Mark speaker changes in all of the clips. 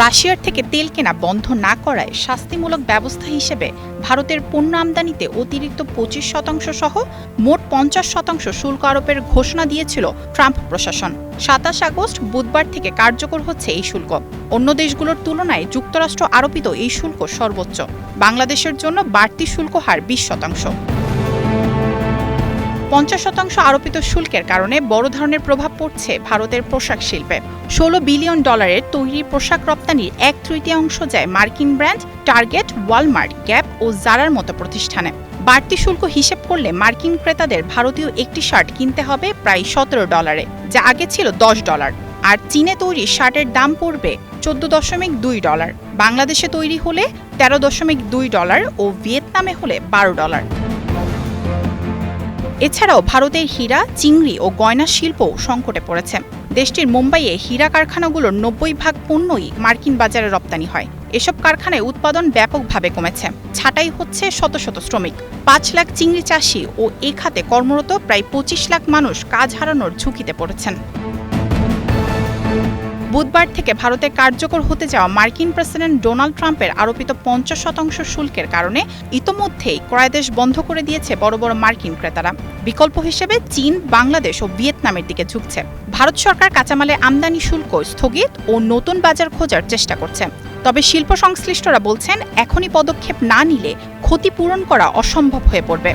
Speaker 1: রাশিয়ার থেকে তেল কেনা বন্ধ না করায় শাস্তিমূলক ব্যবস্থা হিসেবে ভারতের পণ্য আমদানিতে অতিরিক্ত পঁচিশ শতাংশ সহ মোট পঞ্চাশ শতাংশ শুল্ক আরোপের ঘোষণা দিয়েছিল ট্রাম্প প্রশাসন। সাতাশ আগস্ট বুধবার থেকে কার্যকর হচ্ছে এই শুল্ক। অন্য দেশগুলোর তুলনায় যুক্তরাষ্ট্র আরোপিত এই শুল্ক সর্বোচ্চ। বাংলাদেশের জন্য বাড়তি শুল্ক হার বিশ শতাংশ। পঞ্চাশ শতাংশ আরোপিত শুল্কের কারণে বড় ধরনের প্রভাব পড়ছে ভারতের পোশাক শিল্পে। ষোলো বিলিয়ন ডলারের তৈরি পোশাক রপ্তানির এক তৃতীয়াংশ যায় মার্কিন ব্র্যান্ড, টার্গেট, ওয়ালমার্ট, গ্যাপ ও জারার মতো প্রতিষ্ঠানে। বাড়তি শুল্ক হিসেব করলে মার্কিন ক্রেতাদের ভারতীয় একটি শার্ট কিনতে হবে প্রায় সতেরো ডলারে, যা আগে ছিল দশ ডলার। আর চীনে তৈরি শার্টের দাম পড়বে চোদ্দ দশমিক দুই ডলার, বাংলাদেশে তৈরি হলে তেরো দশমিক দুই ডলার ও ভিয়েতনামে হলে বারো ডলার। এছাড়াও ভারতের হীরা, চিংড়ি ও গয়না শিল্পও সংকটে পড়েছে। দেশটির মুম্বাইয়ে হীরা কারখানাগুলোর নব্বই ভাগ পণ্যই মার্কিন বাজারে রপ্তানি হয়। এসব কারখানায় উৎপাদন ব্যাপকভাবে কমেছে। ছাঁটাই হচ্ছে শত শত শ্রমিক। পাঁচ লাখ চিংড়ি চাষি ও এ খাতে কর্মরত প্রায় পঁচিশ লাখ মানুষ কাজ হারানোর ঝুঁকিতে পড়েছেন। বুধবার থেকে ভারতে কার্যকর হতে যাওয়া মার্কিন প্রেসিডেন্ট ডোনাল্ড ট্রাম্পের আরোপিত পঞ্চাশ শতাংশ শুল্কের কারণে ইতোমধ্যেই ক্রয়দেশ বন্ধ করে দিয়েছে বড় বড় মার্কিন ক্রেতারা। বিকল্প হিসেবে চীন, বাংলাদেশ ও ভিয়েতনামের দিকে ঝুঁকছে। ভারত সরকার কাঁচামালে আমদানি শুল্ক স্থগিত ও নতুন বাজার খোঁজার চেষ্টা করছে। তবে শিল্প সংশ্লিষ্টরা বলছেন, এখনই পদক্ষেপ না নিলে ক্ষতিপূরণ করা অসম্ভব হয়ে পড়বে।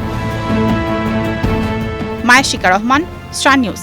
Speaker 1: Mayashika Rahman, star news.